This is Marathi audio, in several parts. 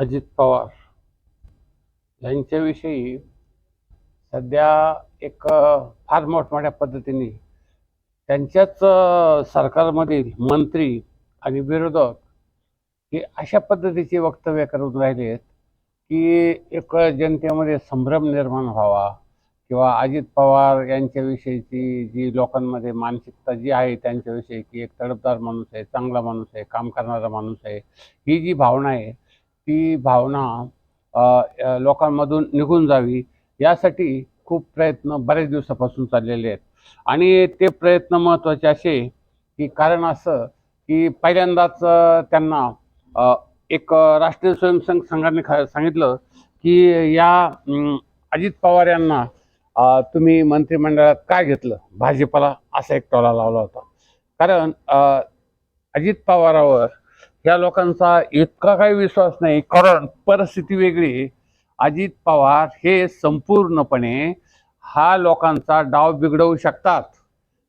अजित पवार यांच्याविषयी सध्या एक फार मोठमोठ्या पद्धतीने त्यांच्याच सरकारमधील मंत्री आणि विरोधक हे अशा पद्धतीची वक्तव्य करून राहिले आहेत की एक जनतेमध्ये संभ्रम निर्माण व्हावा किंवा अजित पवार यांच्याविषयीची जी लोकांमध्ये मानसिकता जी आहे त्यांच्याविषयी की एक तडफदार माणूस आहे चांगला माणूस आहे काम करणारा माणूस आहे ही जी भावना आहे ती भावना लोकांमधून निघून जावी यासाठी खूप प्रयत्न बऱ्याच दिवसापासून चाललेले आहेत. आणि ते प्रयत्न महत्त्वाचे असे की कारण असं की पहिल्यांदाच त्यांना एक राष्ट्रीय स्वयंसेवक संघाने ख- सांगितलं की या अजित पवार यांना तुम्ही मंत्रिमंडळात काय घेतलं? भाजपला असा एक टोला लावला होता. कारण अजित पवारावर या लोकांचा इतका काही विश्वास नाही. कारण परिस्थिती वेगळी. अजित पवार हे संपूर्णपणे हा लोकांचा डाव बिघडवू शकतात.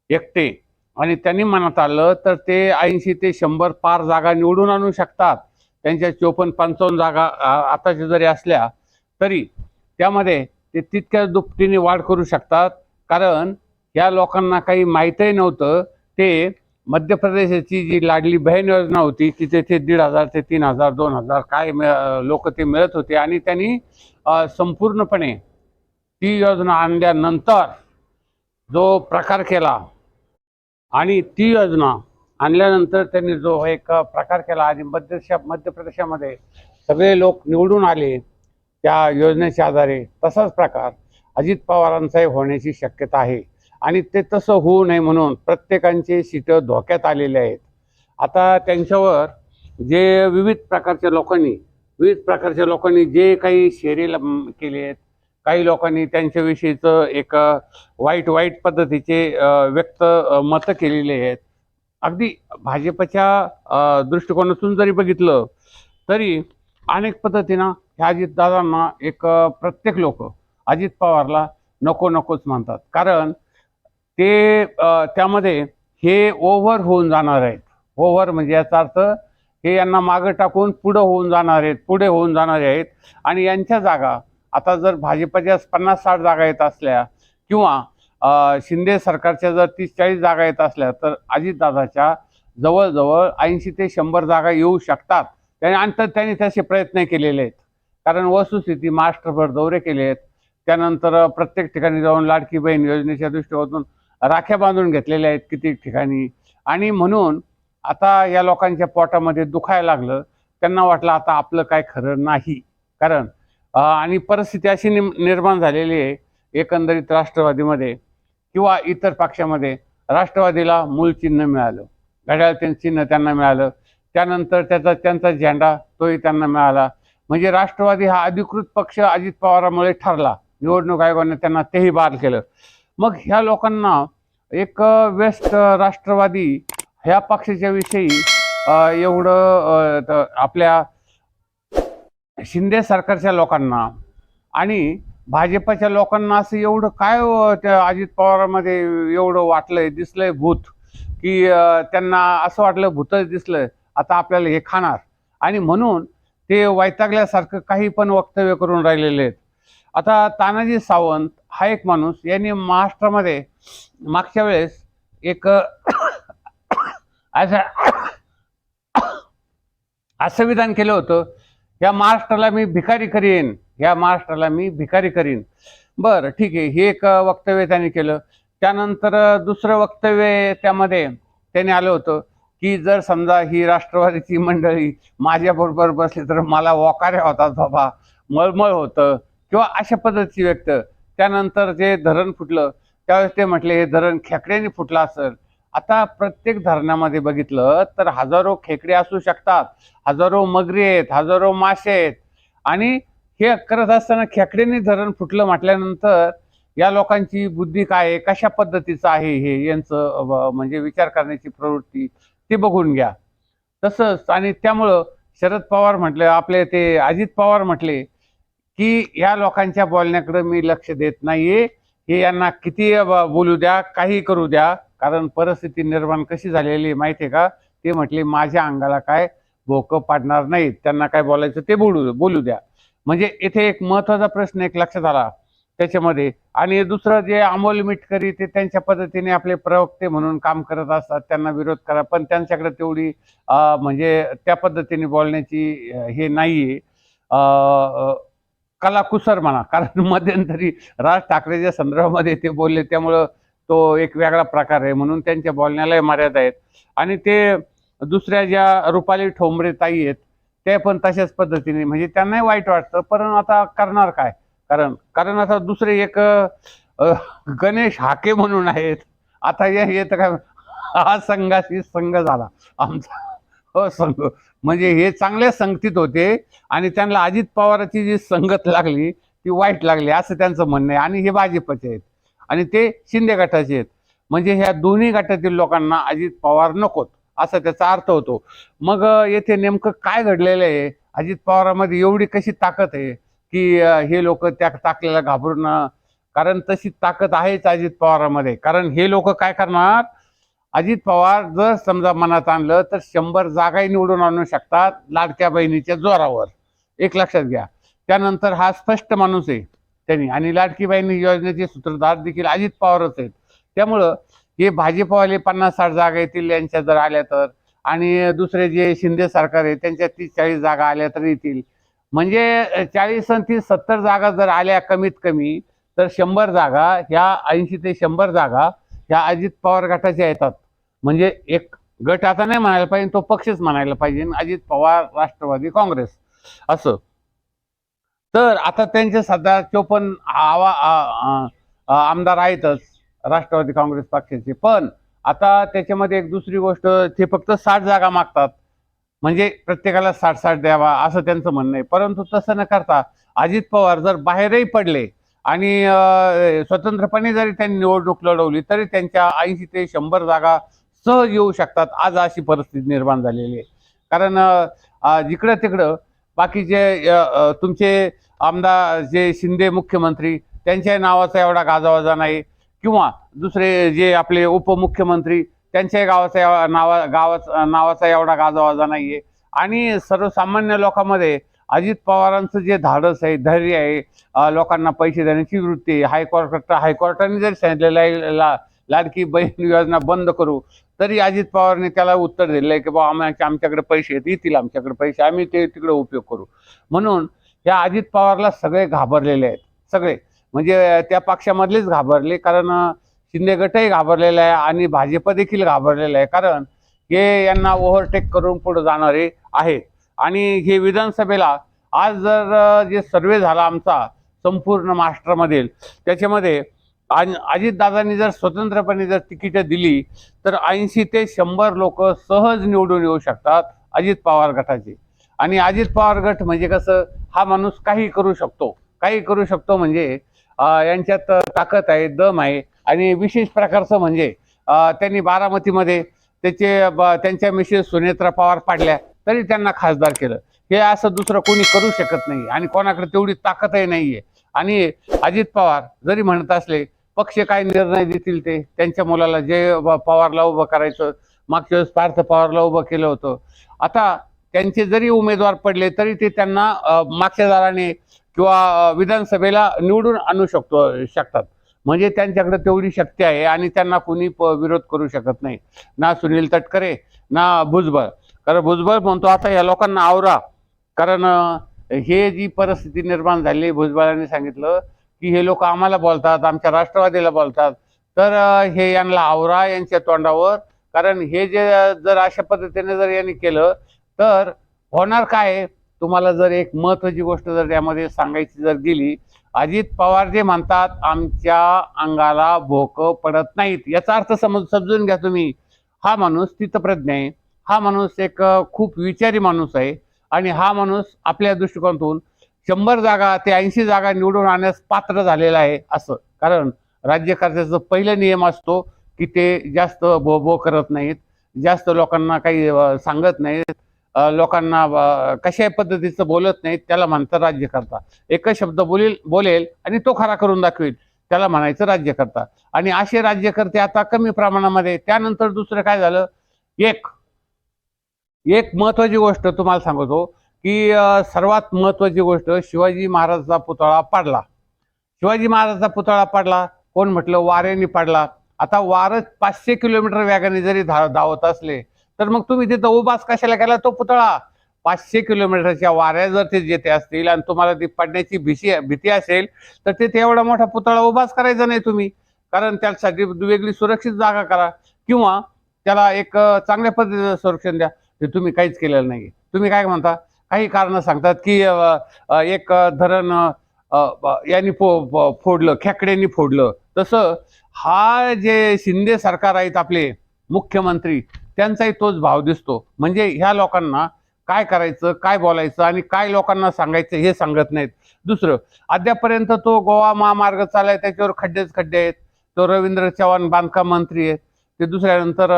एकटे. आणि त्यांनी मनात आलं तर ते ऐंशी ते शंभर पार जागा निवडून आणू शकतात. त्यांच्या चोपन्न पंचावन्न जागा आताच्या जरी असल्या तरी त्यामध्ये ते तितक्या दुपटीने वाढ करू शकतात. कारण या लोकांना काही माहीतही नव्हतं. ते मध्य प्रदेशाची जी लाडली बहीण योजना होती की तेथे दीड हजार ते तीन हजार दोन हजार काय लोक ते मिळत होते आणि त्यांनी संपूर्णपणे ती योजना आणल्यानंतर जो प्रकार केला आणि ती योजना आणल्यानंतर त्यांनी जो एक प्रकार केला आणि मध्य मध्य प्रदेशामध्ये सगळे लोक निवडून आले त्या योजनेच्या आधारे तसाच प्रकार अजित पवारांचाही होण्याची शक्यता आहे. आणि ते तसं होऊ नये म्हणून प्रत्येकांचे सीटं धोक्यात आलेले आहेत. आता त्यांच्यावर जे विविध प्रकारच्या लोकांनी विविध प्रकारच्या लोकांनी जे काही शेरे केले आहेत काही लोकांनी त्यांच्याविषयीचं एक वाईट वाईट पद्धतीचे व्यक्त मतं केलेली आहेत. अगदी भाजपच्या दृष्टिकोनातून जरी बघितलं तरी अनेक पद्धतीनं ह्या अजितदादांना एक प्रत्येक लोक अजित पवारला नको नकोच म्हणतात. कारण ते त्यामध्ये हे ओव्हर होऊन जाणार आहेत. ओव्हर म्हणजे याचा अर्थ हे यांना मागं टाकून पुढं होऊन जाणार आहेत पुढे होऊन जाणारे आहेत. आणि यांच्या जागा आता जर भाजपच्या पन्नास साठ जागा येत असल्या किंवा शिंदे सरकारच्या जर तीस चाळीस जागा येत असल्या तर अजितदादाच्या जवळजवळ ऐंशी ते शंभर जागा येऊ शकतात. त्याने आणि त्यांनी तसे प्रयत्न केलेले आहेत. कारण वस्तुस्थिती महाराष्ट्रभर दौरे केले आहेत. त्यानंतर प्रत्येक ठिकाणी जाऊन लाडकी बहीण योजनेच्या दृष्टिकोनातून राख्या बांधून घेतलेल्या आहेत किती ठिकाणी. आणि म्हणून आता या लोकांच्या पोटामध्ये दुखायला लागलं. त्यांना वाटलं आता आपलं काय खरं नाही. कारण आणि परिस्थिती अशी निर्माण झालेली आहे. एकंदरीत राष्ट्रवादीमध्ये किंवा इतर पक्षामध्ये राष्ट्रवादीला मूळ चिन्ह मिळालं. घड्याळ ते चिन्ह त्यांना मिळालं. त्यानंतर त्याचा त्यांचा झेंडा तोही त्यांना मिळाला. म्हणजे राष्ट्रवादी हा अधिकृत पक्ष अजित पवारामुळे ठरला. निवडणूक आयोगाने त्यांना तेही बाद केलं. मग ह्या लोकांना एक व्यस्त राष्ट्रवादी ह्या पक्षाच्या विषयी एवढं आपल्या शिंदे सरकारच्या लोकांना आणि भाजपच्या लोकांना असं एवढं काय त्या अजित पवारामध्ये एवढं वाटलंय दिसलंय भूत की त्यांना असं वाटलं भूतच दिसलं आता आपल्याला हे खाणार. आणि म्हणून ते वैतागल्यासारखं काही पण वक्तव्य करून राहिलेले आहेत. आता तानाजी सावंत हा एक माणूस यांनी महाराष्ट्रामध्ये मागच्या वेळेस एक असं असं विधान केलं होतं या महाराष्ट्राला मी भिकारी करीन या महाराष्ट्राला मी भिकारी करीन. बरं ठीक आहे हे एक वक्तव्य त्यांनी केलं. त्यानंतर दुसरं वक्तव्य त्यामध्ये त्याने आलं होतं की जर समजा ही राष्ट्रवादीची मंडळी माझ्याबरोबर बसली तर मला वकाऱ्या होतात बाबा मळमळ होतं. किंवा अशा पद्धतीची व्यक्त. त्यानंतर जे धरण फुटलं त्यावेळेस ते म्हटले हे धरण खेकड्याने फुटलं असेल. आता प्रत्येक धरणामध्ये बघितलं तर हजारो खेकडे असू शकतात हजारो मगरी आहेत हजारो मासे आहेत. आणि हे करत असताना खेकड्यांनी धरण फुटलं म्हटल्यानंतर या लोकांची बुद्धी काय आहे? कशा पद्धतीचं आहे हे? यांचं म्हणजे विचार करण्याची प्रवृत्ती ते बघून घ्या. तसंच आणि त्यामुळं शरद पवार म्हटलं आपले ते अजित पवार म्हटले की या लोकांच्या बोलण्याकडे मी लक्ष देत नाहीये. हे यांना किती बोलू द्या काही करू द्या. कारण परिस्थिती निर्माण कशी झालेली आहे माहिती आहे का? ते म्हटले माझ्या अंगाला काय भोकं पाडणार नाहीत. त्यांना काय बोलायचं ते बोलू बोलू द्या. म्हणजे येथे एक महत्त्वाचा प्रश्न एक लक्षात आला त्याच्यामध्ये. आणि दुसरं जे अमोल मिटकरी ते त्यांच्या पद्धतीने आपले प्रवक्ते म्हणून काम करत असतात त्यांना विरोध करा. पण त्यांच्याकडे तेवढी म्हणजे त्या पद्धतीने बोलण्याची हे नाहीये. कलाकुसर म्हणा कारण मध्यंतरी राज ठाकरेच्या संदर्भामध्ये ते बोलले त्यामुळं तो एक वेगळा प्रकार आहे म्हणून त्यांच्या बोलण्यालाही मर्यादा आहेत. आणि ते दुसऱ्या ज्या रुपाली ठोंबरे ताई आहेत ते पण तशाच पद्धतीने म्हणजे त्यांनाही वाईट वाटतं पण आता करणार काय? कारण कारण आता दुसरे एक गणेश हाके म्हणून आहेत. आता हे येतं काय हा संघाशी संघ झाला आमचा. हो म्हणजे हे चांगल्या संगतीत होते आणि त्यांना अजित पवाराची जी संगत लागली ती वाईट लागली असं त्यांचं म्हणणं आहे. आणि हे भाजपचे आहेत. आणि ते शिंदे गटाचे आहेत. म्हणजे ह्या दोन्ही गटातील लोकांना अजित पवार नकोत असा त्याचा अर्थ होतो. मग येथे नेमकं काय घडलेलं आहे? अजित पवारामध्ये एवढी कशी ताकद आहे की हे लोक त्या ताकदीला घाबरून कारण तशी ताकद आहेच अजित पवारामध्ये. कारण हे लोक काय करणार? अजित पवार जर समजा मनात आणलं तर शंभर जागाही निवडून आणू शकतात लाडक्या बहिणीच्या जोरावर. एक लक्षात घ्या. त्यानंतर हा स्पष्ट माणूस आहे त्यांनी. आणि लाडकी बहिणी योजनेचे सूत्रधार देखील अजित पवारच आहेत. त्यामुळं हे भाजपवाले पन्नास साठ जागा येतील यांच्या जर आल्या तर. आणि दुसरे जे शिंदे सरकार आहे त्यांच्या तीस चाळीस जागा आल्या तर येतील. म्हणजे चाळीस आणि तीस सत्तर जागा जर आल्या कमीत कमी तर शंभर जागा ह्या ऐंशी ते शंभर जागा ह्या अजित पवार गटाच्या येतात. म्हणजे एक गट आता नाही म्हणायला पाहिजे तो पक्षच म्हणायला पाहिजे. अजित पवार राष्ट्रवादी काँग्रेस. असं. तर आता त्यांचे सध्या चोपन्न आवा आमदार आहेतच राष्ट्रवादी काँग्रेस पक्षाचे. पण आता त्याच्यामध्ये एक दुसरी गोष्ट ते फक्त साठ जागा मागतात. म्हणजे प्रत्येकाला साठ साठ द्यावा असं त्यांचं म्हणणं आहे. परंतु तसं न करता अजित पवार जर बाहेरही पडले आणि स्वतंत्रपणे जरी त्यांनी निवडणूक लढवली तरी त्यांच्या ऐंशी ते शंभर जागा सहज येऊ शकतात आज अशी परिस्थिती निर्माण झालेली आहे. कारण जिकडं तिकडं बाकीचे तुमचे आमदार जे शिंदे मुख्यमंत्री त्यांच्या नावाचा एवढा गाजावाजा नाही. किंवा दुसरे जे आपले उपमुख्यमंत्री त्यांच्या गावाचा नावा गावाचा नावाचा एवढा गाजावाजा नाही आहे आणि सर्वसामान्य लोकांमध्ये अजित पवारांचं जे धाडस आहे धैर्य आहे लोकांना पैसे देण्याची वृत्ती आहे हायकोर्ट हायकोर्टाने जरी सांगितलेलं आहे ला लाडकी बहीण योजना बंद करू तरी अजित पवारने त्याला उत्तर दिलं आहे की बाबा आम्हाला आमच्याकडे पैसे आहेत, येतील आमच्याकडे पैसे आम्ही ते तिकडे उपयोग करू. म्हणून या अजित पवारला सगळे घाबरलेले आहेत सगळे. म्हणजे त्या पक्षामधलेच घाबरले कारण शिंदे गटही घाबरलेला आहे आणि भाजप देखील घाबरलेलं आहे कारण हे यांना ओव्हरटेक करून पुढे जाणारे आहेत. आणि हे विधानसभेला आज जर जे सर्वे झाला आमचा संपूर्ण महाराष्ट्रामधील त्याच्यामध्ये अजितदादांनी जर स्वतंत्रपणे जर तिकीटं दिली तर ऐंशी ते शंभर लोक सहज निवडून येऊ शकतात अजित पवार गटाचे. आणि अजित पवार गट म्हणजे कसं हा माणूस काही करू शकतो. काही करू शकतो म्हणजे यांच्यात ताकद आहे दम आहे. आणि विशेष प्रकारचं म्हणजे त्यांनी बारामतीमध्ये त्याचे त्यांच्या मिसेस सुनेत्रा पवार पाडल्या. तरी त्यांना खासदार केलं. हे असं दुसरं कोणी करू शकत नाही आणि कोणाकडे तेवढी ताकदही नाहीये. आणि अजित पवार जरी म्हणत असले पक्ष काय निर्णय देतील ते? त्यांच्या मुलाला जे पवारला उभं करायचं मागच्या वेळेस पार्थ पवारला उभं केलं होतं. आता त्यांचे जरी उमेदवार पडले तरी ते त्यांना मागच्या दाराने किंवा विधानसभेला निवडून आणू शकतो शकतात. म्हणजे त्यांच्याकडे तेवढी शक्ती आहे आणि त्यांना कोणी प- विरोध करू शकत नाही. ना सुनील तटकरे ना भुजबळ. कारण भुजबळ म्हणतो आता या लोकांना आवरा. कारण हे जी परिस्थिती निर्माण झाली भुजबळांनी सांगितलं की हे लोक आम्हाला बोलतात आमच्या राष्ट्रवादीला बोलतात. तर हे यांना आवरा यांच्या तोंडावर. कारण हे जे जर अशा पद्धतीने जर यांनी केलं तर होणार काय? तुम्हाला जर एक महत्वाची गोष्ट जर यामध्ये सांगायची जर गेली अजित पवार जे म्हणतात आमच्या अंगाला भोक पडत नाहीत. याचा अर्थ समज समजून घ्या तुम्ही. हा माणूस स्थितप्रज्ञ आहे. हा माणूस एक खूप विचारी माणूस आहे. आणि हा माणूस आपल्या दृष्टिकोनातून शंभर जागा ते ऐंशी जागा निवडून आणण्यास पात्र झालेला आहे असं. कारण राज्यकर्त्याचा पहिला नियम असतो की ते जास्त बो बो करत नाहीत. जास्त लोकांना काही सांगत नाहीत. लोकांना कशाही कशा पद्धतीचं बोलत नाहीत. त्याला म्हणतात राज्यकर्ता. एकच शब्द बोलेल बोलेल आणि तो खरा करून दाखवेल. त्याला म्हणायचं राज्यकर्ता. आणि असे राज्यकर्ते आता कमी प्रमाणामध्ये. त्यानंतर दुसरं काय झालं? एक एक महत्वाची गोष्ट तुम्हाला सांगतो की सर्वात महत्वाची गोष्ट शिवाजी महाराजाचा पुतळा पाडला. शिवाजी महाराजाचा पुतळा पाडला कोण म्हटलं? वाऱ्याने पाडला. आता वारं पाचशे किलोमीटर वेगाने जरी धा धावत असले तर मग तुम्ही तिथं उभास कशाला केला तो पुतळा? पाचशे किलोमीटरच्या वाऱ्या जर ते जेथे असतील आणि तुम्हाला ती पडण्याची भीती भीती असेल तर तिथे एवढा मोठा पुतळा उभाच करायचा नाही तुम्ही. कारण त्यासाठी वेगळी सुरक्षित जागा करा. किंवा त्याला एक चांगल्या पद्धतीचं संरक्षण द्या. ते तुम्ही काहीच केलेलं नाही तुम्ही काय म्हणता? काही कारणं सांगतात की एक धरण यांनी फो फोडलं खेकड्यांनी फोडलं. तसं हा जे शिंदे सरकार आहेत आपले मुख्यमंत्री त्यांचाही तोच भाव दिसतो. म्हणजे ह्या लोकांना काय करायचं काय बोलायचं आणि काय लोकांना सांगायचं हे सांगत नाहीत. दुसरं अद्यापर्यंत तो गोवा महामार्ग चालाय त्याच्यावर खड्डेच खड्डे आहेत. तो रवींद्र चव्हाण बांधकाम मंत्री आहेत. ते दुसऱ्यानंतर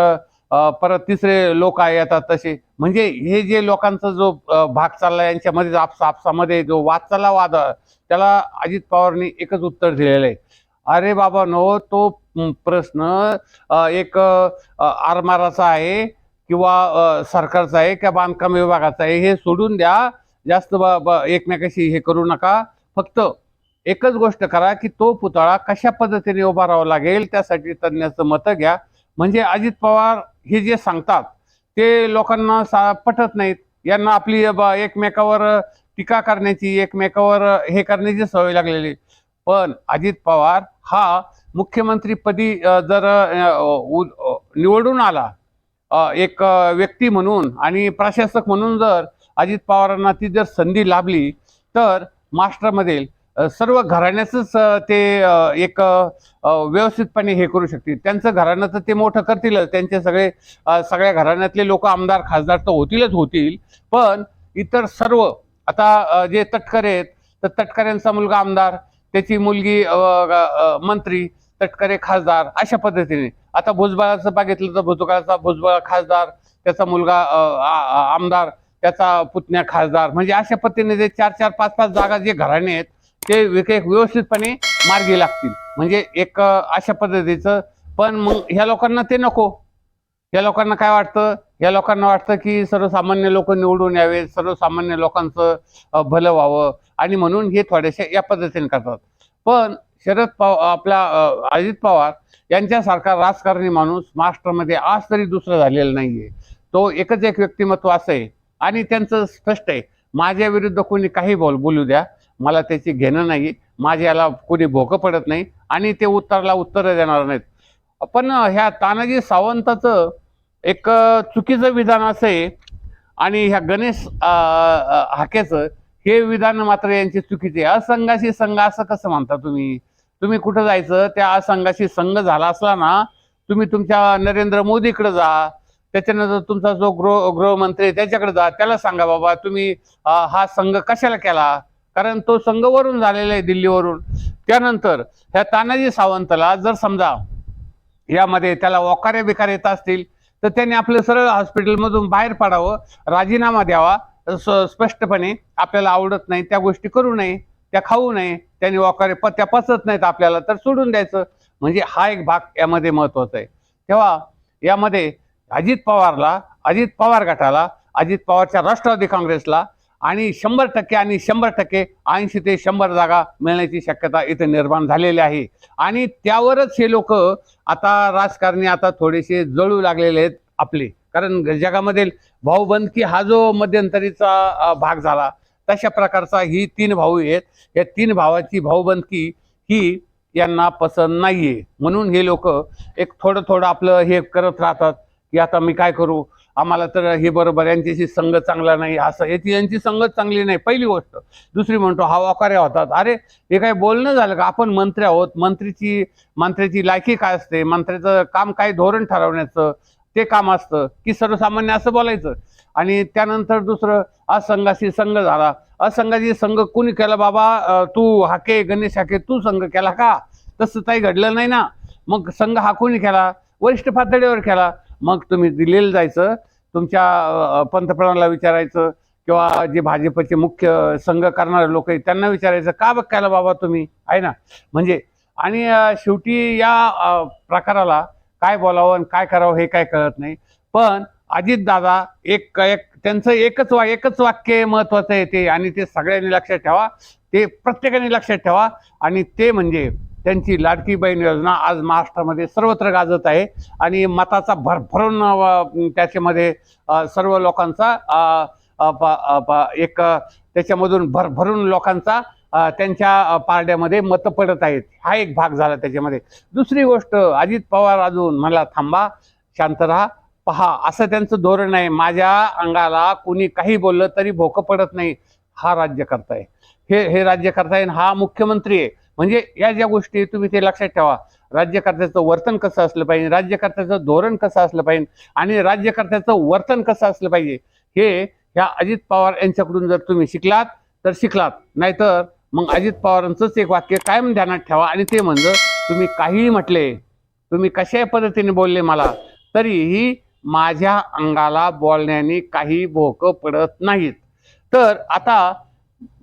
परत तिसरे लोक आहे येतात तसे. म्हणजे हे जे लोकांचा जो भाग चालला यांच्यामध्ये आपसा आपसामध्ये जो वाद चालला वाद त्याला अजित पवारनी एकच उत्तर दिलेलं आहे. अरे बाबा नो तो प्रश्न एक आरमाराचा आहे किंवा सरकारचा आहे किंवा बांधकाम विभागाचा आहे हे सोडून द्या. जास्त एकमेकाशी हे करू नका. फक्त एकच गोष्ट करा की तो पुतळा कशा पद्धतीने उभारावा लागेल त्यासाठी तज्ज्ञाचं मतं घ्या. म्हणजे अजित पवार हे जे सांगतात ते लोकांना सा पटत नाहीत. यांना आपली एकमेकावर टीका करण्याची एकमेकावर हे करण्याची सवय लागलेली पण अजित पवार हा मुख्यमंत्रीपदी जर निवडून आला एक व्यक्ती म्हणून आणि प्रशासक म्हणून जर अजित पवारांना ती जर संधी लाभली तर महाराष्ट्रामधील सर्व घराण्याचंच ते एक व्यवस्थितपणे हे करू शकतील. त्यांचं घराणं तर ते मोठं करतीलच त्यांचे सगळे सगळ्या घराण्यातले लोक आमदार खासदार तर होतीलच होतील. पण इतर सर्व आता जे तटकरे आहेत तर तटकऱ्यांचा मुलगा आमदार त्याची मुलगी मंत्री तटकरे खासदार अशा पद्धतीने. आता भुजबळाचं बघितलं तर भुजबळाचा भुजबळ खासदार त्याचा मुलगा आमदार त्याचा पुतण्या खासदार म्हणजे अशा पद्धतीने जे चार चार पाच पाच जागा जे घराणे आहेत ते एक एक व्यवस्थितपणे मार्गी लागतील. म्हणजे एक अशा पद्धतीचं. पण मग ह्या लोकांना ते नको. या लोकांना काय वाटतं? या लोकांना वाटतं की सर्वसामान्य लोक निवडून यावेत सर्वसामान्य लोकांचं भलं व्हावं. आणि म्हणून हे थोडेसे या पद्धतीने करतात. पण शरद पवार आपला अजित पवार यांच्यासारखा राजकारणी माणूस महाराष्ट्रामध्ये आज तरी दुसरा झालेला नाहीये. तो एकच एक व्यक्तिमत्व असं आहे. आणि त्यांचं स्पष्ट आहे. माझ्या विरुद्ध कोणी काही बोल बोलू द्या. मला त्याची घेणं नाही. माझ्या याला कोणी भोकं पडत नाही आणि ते उत्तराला उत्तरं देणार नाहीत. पण ह्या तानाजी सावंताचं एक चुकीचं विधान असं आहे आणि ह्या गणेश हाकेचं हे विधान मात्र यांची चुकीचे असंघाशी संघ असं कसं म्हणता तुम्ही? तुम्ही कुठं जायचं? त्या असंघाशी संघ झाला असला ना तुम्ही तुमच्या नरेंद्र मोदीकडे जा. त्याच्यानंतर तुमचा जो गृह गृहमंत्री आहे त्याच्याकडे जा. त्याला सांगा बाबा तुम्ही हा संघ कशाला केला? कारण तो संघवरून झालेला आहे दिल्लीवरून. त्यानंतर ह्या तानाजी सावंतला जर समजा यामध्ये त्याला वकारे बिकार येत असतील तर त्यांनी आपलं सरळ हॉस्पिटलमधून बाहेर पडावं राजीनामा द्यावा स्पष्टपणे आपल्याला आवडत नाही त्या गोष्टी करू नये त्या खाऊ नये त्यांनी वकारे प त्या पचत नाहीत आपल्याला तर सोडून द्यायचं. म्हणजे हा एक भाग यामध्ये महत्त्वाचा आहे. तेव्हा यामध्ये अजित पवारला अजित पवार गटाला अजित पवारच्या राष्ट्रवादी काँग्रेसला आणि शंभर टक्के आणि शंभर टक्के ऐंशी ते शंभर जागा मिळण्याची शक्यता इथे निर्माण झालेली आहे. आणि त्यावरच हे लोक आता राजकारणी आता थोडेसे जळू लागलेले आहेत आपले. कारण जगामधील भाऊबंदकी हा जो मध्यंतरीचा भाग झाला तशा प्रकारचा ही तीन भाऊ आहेत. या तीन भावाची भाऊबंदकी ही यांना पसंत नाहीये. म्हणून हे लोक एक थोडं थोडं आपलं हे करत राहतात की आता मी काय करू? आम्हाला तर हे बरोबर यांच्याशी संघ चांगला नाही असं याची यांची संगत चांगली नाही. पहिली गोष्ट दुसरी म्हणतो हा वाकाऱ्या होतात. अरे हे काय बोलणं झालं का? आपण मंत्री आहोत मंत्रीची मंत्र्याची लायकी काय असते? मंत्र्याचं काम काय धोरण ठरवण्याचं? ते काम असतं. की सर्वसामान्य असं बोलायचं. आणि त्यानंतर दुसरं असंघाशी संघ झाला. असंघाशी संघ कुणी केला? बाबा तू हाके गणेश हाके तू संघ केला का? तसं काही घडलं नाही ना. मग संघ हा कोणी केला? वरिष्ठ पातळीवर केला. मग तुम्ही दिल्लीला जायचं तुमच्या पंतप्रधानाला विचारायचं किंवा जे भाजपचे मुख्य संघ करणारे लोक आहेत त्यांना विचारायचं का बघायला बाबा तुम्ही? आहे ना? म्हणजे आणि शेवटी या प्रकाराला काय बोलावं आणि काय करावं हे काय कळत नाही. पण अजित दादा एक एक त्यांचं एकच वा एकच वाक्य महत्वाचं आहे ते आणि ते सगळ्यांनी लक्षात ठेवा. ते प्रत्येकाने लक्षात ठेवा. आणि ते म्हणजे त्यांची लाडकी बहीण योजना आज महाराष्ट्रामध्ये सर्वत्र गाजत आहे. आणि मताचा भरभरून त्याच्यामध्ये सर्व लोकांचा प- प- एक त्याच्यामधून भरभरून लोकांचा त्यांच्या पारड्यामध्ये मतं पडत आहेत. हा एक भाग झाला त्याच्यामध्ये. दुसरी गोष्ट अजित पवार अजून मला थांबा शांत राहा पहा असं त्यांचं धोरण आहे. माझ्या अंगाला कुणी काही बोललं तरी भोकं पडत नाही. हा राज्यकर्ता आहे हे हे राज्यकर्ता आहे हा मुख्यमंत्री आहे. म्हणजे या ज्या गोष्टी तुम्ही ते लक्षात ठेवा. राज्यकर्त्याचं वर्तन कसं असलं पाहिजे? राज्यकर्त्याचं धोरण कसं असलं पाहिजे? आणि राज्यकर्त्याचं वर्तन कसं असलं पाहिजे? हे ह्या अजित पवार यांच्याकडून जर तुम्ही शिकलात तर शिकलात. नाहीतर मग अजित पवारांचंच एक वाक्य कायम ध्यानात ठेवा आणि ते म्हणजे तुम्ही काहीही म्हटले तुम्ही कशाही पद्धतीने बोलले मला तरीही माझ्या अंगाला बोलण्याने काही भोकं पडत नाहीत. तर आता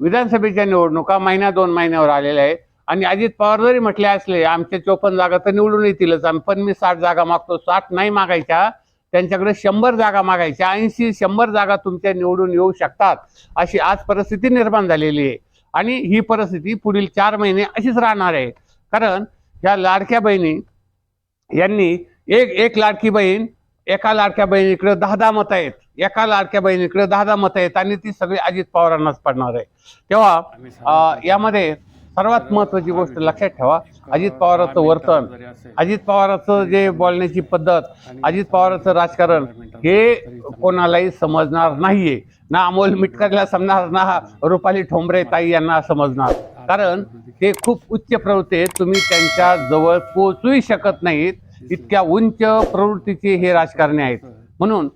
विधानसभेच्या निवडणुका महिन्या दोन महिन्यावर आलेल्या आहेत. आणि अजित पवार जरी म्हटले असले आमच्या चोपन्न जागा तर निवडून येतीलच. आम्ही पण मी साठ जागा मागतो. साठ नाही मागायच्या. त्यांच्याकडे शंभर जागा मागायच्या. ऐंशी शंभर जागा तुमच्या निवडून येऊ शकतात. अशी आज परिस्थिती निर्माण झालेली आहे. आणि ही परिस्थिती पुढील चार महिने अशीच राहणार आहे. कारण ह्या लाडक्या बहिणी यांनी एक एक लाडकी बहीण एका लाडक्या बहिणीकडे दहा दहा मतं आहेत. एका लाडक्या बहिणीकडे दहा दहा मतं आहेत आणि ती सगळी अजित पवारांनाच पडणार आहे. तेव्हा यामध्ये सर्वात महत्वाची गोष्ट लक्षात ठेवा. अजित पवाराचं वर्तन अजित पवाराचं जे बोलण्याची पद्धत अजित पवाराचं राजकारण हे कोणालाही समजणार नाहीये. ना अमोल मिटकरला समजणार ना रुपाली ठोंबरे ताई यांना समजणार. कारण ते खूप उच्च प्रवृत्ती आहेत. तुम्ही त्यांच्या जवळ पोहोचूही शकत नाहीत. इतक्या उंच प्रवृत्तीचे हे राजकारणी आहेत. म्हणून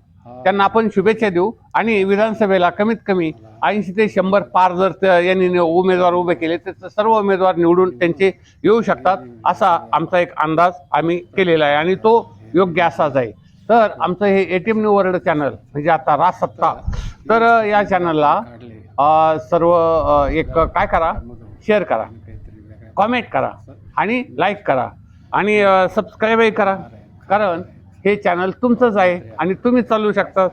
त्यांना आपण शुभेच्छा देऊ. आणि विधानसभेला कमीत कमी ऐंशी ते शंभर पार जर यांनी उमेदवार उभे केले तर सर्व उमेदवार निवडून त्यांचे येऊ शकतात असा आमचा एक अंदाज आम्ही केलेला आहे. आणि तो योग्य असाच आहे. तर आमचं हे A T M new world channel म्हणजे आता राज सत्ता तर या चॅनलला सर्व एक काय करा? शेअर करा. कॉमेंट करा. आणि लाईक करा. आणि सबस्क्राईबही करा. कारण हे चॅनल तुमचंच आहे आणि तुम्ही चालवू शकता.